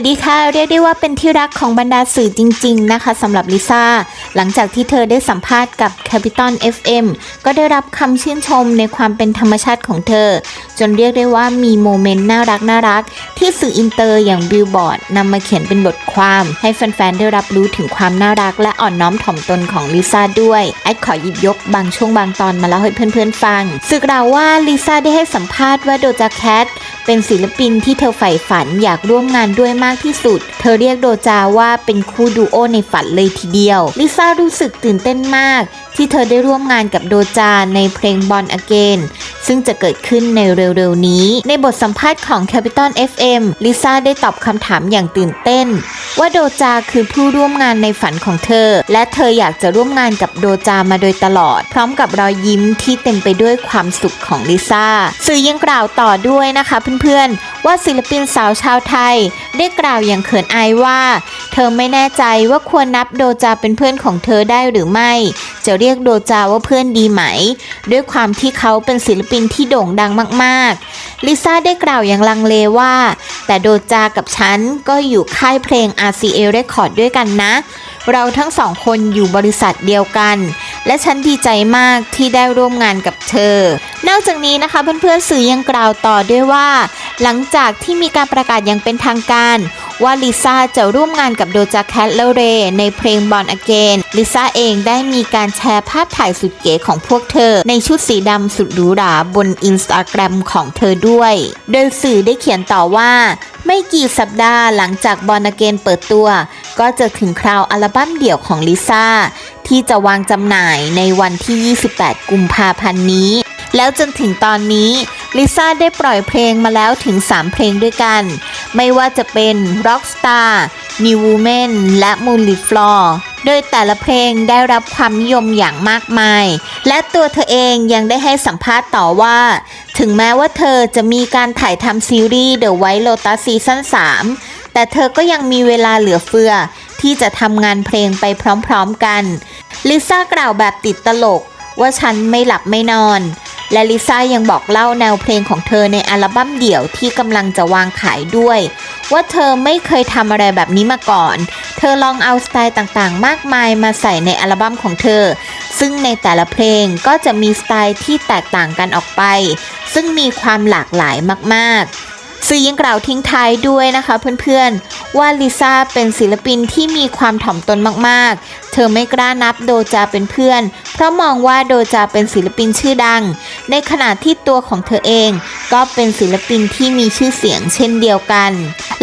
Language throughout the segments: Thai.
วัสดีค่ะ เรียกได้ว่าเป็นที่รักของบรรดาสื่อจริง ๆ นะคะสำหรับลิซ่า หลังจากที่เธอได้สัมภาษณ์กับ Capital FM ก็ได้รับคำชื่นชมในความเป็นธรรมชาติของเธอ จนเรียกได้ว่ามีโมเมนต์น่ารักน่ารัก ที่สื่ออินเตอร์อย่างบิลบอร์ดนำมาเขียนเป็นบทความ ให้แฟนๆ ได้รับรู้ถึงความน่ารัก และอ่อนน้อมถ่อมตนของลิซ่าด้วยแอดขอหยิบยกบางช่วงบางตอนมาเล่าให้เพื่อนๆฟังสึกล่าวว่าลิซ่าได้ให้สัมภาษณ์ว่าโดจาแคทเป็นศิลปินที่เธอใฝ่ฝันอยากร่วมงานด้วยมากที่สุด เธอเรียกโดจาว่าเป็นคู่ดูโอในฝันเลยทีเดียวลิซ่ารู้สึกตื่นเต้นมาก ที่เธอได้ร่วมงานกับโดจาในเพลงบอลอเกนซึ่งจะเกิดขึ้นในเร็วๆนี้ ในบทสัมภาษณ์ของ Capital FM ลิซ่าได้ตอบคำถามอย่างตื่นเต้น ว่าโดจาคือผู้ร่วมงานในฝันของเธอ และเธออยากจะร่วมงานกับโดจามาโดยตลอด พร้อมกับรอยยิ้มที่เต็มไปด้วยความสุขของลิซ่าสื่อยังกล่าวต่อด้วยนะคะเพื่อนๆ ว่าศิลปินสาวชาวไทย ได้กล่าวอย่างเขินอายว่า เธอไม่แน่ใจว่าควรนับโดจาเป็นเพื่อนของเธอได้หรือไม่จะเรียียกโดจาว่าเพื่อนดีไหม ด้วยความที่เขาเป็นศิลปินที่โด่งดังมากๆ ลิซ่าได้กล่าวอย่างลังเลว่า แต่โดจากับฉันก็อยู่ค่ายเพลง RCA Record ด้วยกันนะ เราทั้งสองคนอยู่บริษัทเดียวกัน และฉันดีใจมากที่ได้ร่วมงานกับเธอ นอกจากนี้นะคะเพื่อนๆสื่อยังกล่าวต่อด้วยว่า หลังจากที่มีการประกาศอย่างเป็นทางการ ว่าลิซ่าจะร่วมงานกับโดจาแคทแลเรในเพลง Born Again ลิซ่าเองได้มีการแชร์ภาพถ่ายสุดเก๋ของพวกเธอ ในชุดสีดำสุดหรูหราบนอินสตาแกรมของเธอด้วย โดยสื่อได้เขียนต่อว่า ไม่กี่สัปดาห์หลังจาก Born Again เปิดตัว ก็จะถึงคราวอัลบั้มเดี่ยวของลิซ่าที่จะวางจำหน่ายในวันที่ 28 กุมภาพันธ์นี้ แล้วจนถึงตอนนี้ลิซ่าได้ปล่อยเพลงมาแล้วถึง 3 เพลงด้วยกัน ไม่ว่าจะเป็น Rockstar New Woman และ m o o n l i Floor โดยแต่ละเพลงได้รับความนิยมอย่างมากมาย และตัวเธอเองยังได้ให้สัมภาษณ์ต่อว่า ถึงแม้ว่าเธอจะมีการถ่ายทำซีรีส์ The White Lotus ซีซั่น3แต่เธอก็ยังมีเวลาเหลือเฟือ ที่จะทำงานเพลงไปพร้อมๆกัน ลิซ่ากล่าวแบบติดตลกว่าฉันไม่หลับไม่นอน และลิซ่ายังบอกเล่าแนวเพลงของเธอในอัลบั้มเดี่ยวที่กำลังจะวางขายด้วย ว่าเธอไม่เคยทำอะไรแบบนี้มาก่อน เธอลองเอาสไตล์ต่างๆ มากมายมาใส่ในอัลบั้มของเธอ ซึ่งในแต่ละเพลงก็จะมีสไตล์ที่แตกต่างกันออกไป ซึ่งมีความหลากหลายมากๆสื่อยังกล่าวทิ้งท้ายด้วยนะคะเพื่อนๆ ว่าลิซ่าเป็นศิลปินที่มีความถ่อมตนมากๆ ธอไม่กล้านับโดจาเป็นเพื่อน เพราะมองว่าโดจาเป็นศิลปินชื่อดัง ในขณะที่ตัวของเธอเอง ก็เป็นศิลปินที่มีชื่อเสียงเช่นเดียวกัน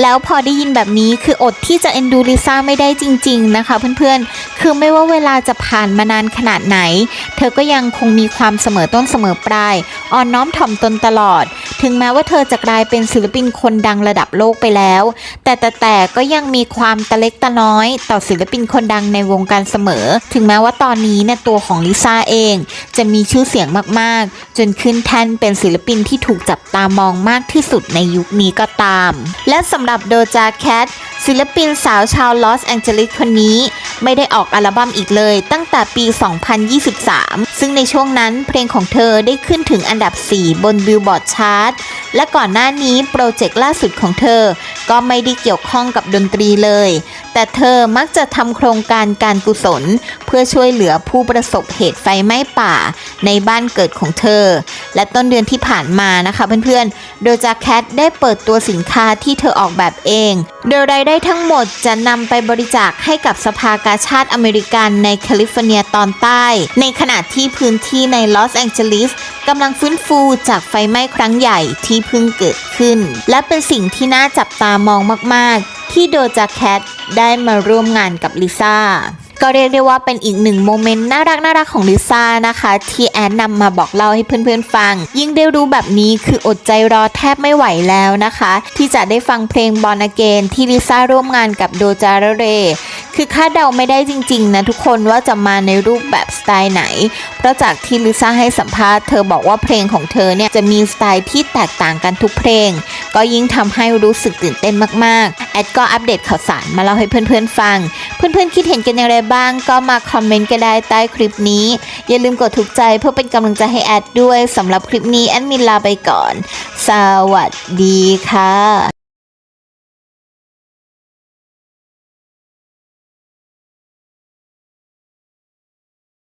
แล้วพอได้ยินแบบนี้คืออดที่จะเอ็นดูลิซ่าไม่ได้จริง ๆ นะคะเพื่อนๆ คือไม่ว่าเวลาจะผ่านมานานขนาดไหน เธอก็ยังคงมีความเสมอต้นเสมอปลาย อ่อนน้อมถ่อมตนตลอด ถึงแม้ว่าเธอจะกลายเป็นศิลปินคนดังระดับโลกไปแล้ว แต่แต่แต่ก็ยังมีความตะเล็กตะน้อย ต่อศิลปินคนดังในวงการเสมอ ถึงแม้ว่าตอนนี้เนี่ยตัวของลิซ่าเอง จะมีชื่อเสียงมากๆ จนขึ้นแท่นเป็นศิลปินที่ถูกจับตามองมากที่สุดในยุคนี้ก็ตาม และสำหรับโดจาแคท ศิลปินสาวชาวลอสแองเจลิสคนนี้ไม่ได้ออกอัลบั้มอีกเลย ตั้งแต่ปี 2023 ซึ่งในช่วงนั้นเพลงของเธอได้ขึ้นถึงอันดับ 4 บนบิลบอร์ดชาร์ตและก่อนหน้านี้โปรเจกต์ล่าสุดของเธอ ก็ไม่ได้เกี่ยวข้องกับดนตรีเลย แต่เธอมักจะทำโครงการการกุศล เพื่อช่วยเหลือผู้ประสบเหตุไฟไหม้ป่า ในบ้านเกิดของเธอ และต้นเดือนที่ผ่านมานะคะเพื่อนๆ โดยจาแคทได้เปิดตัวสินค้าที่เธอออกแบบเอง โดยรายได้ทั้งหมดจะนำไปบริจาคให้กับสภากาชาติอเมริกันในแคลิฟอร์เนียตอนใต้ ในขณะที่พื้นที่ในลอสแองเจลิสกำลังฟื้นฟูจากไฟไหม้ครั้งใหญ่ที่เพิ่งเกิดขึ้น และเป็นสิ่งที่น่าจับตามองมาก ๆ ที่โดจาแคทได้มาร่วมงานกับลิซ่า ก็เรียกได้ว่าเป็นอีกหนึ่งโมเมนต์น่ารักน่ารักของลิซ่านะคะ ที่แอนนำมาบอกเล่าให้เพื่อนๆฟัง ยิ่งได้รู้แบบนี้คืออดใจรอแทบไม่ไหวแล้วนะคะ ที่จะได้ฟังเพลงบอลอเกนที่ลิซ่าร่วมงานกับโดจาเร คือคาดเดาไม่ได้จริง ๆ นะทุกคนว่าจะมาในรูปแบบสไตล์ไหน เพราะจากที่ลิซ่าให้สัมภาษณ์เธอบอกว่าเพลงของเธอเนี่ยจะมีสไตล์ที่แตกต่างกันทุกเพลง ก็ยิ่งทำให้รู้สึกตื่นเต้นมากๆ แอดก็อัปเดตข่าวสารมาเล่าให้เพื่อนๆฟัง เพื่อนๆคิดเห็นกันอย่างไรบ้าง ก็มาคอมเมนต์กันได้ใต้คลิปนี้ อย่าลืมกดถูกใจเพื่อเป็นกำลังใจให้แอดด้วยสำหรับคลิปนี้แอดมินลาไปก่อน สวัสดีค่ะ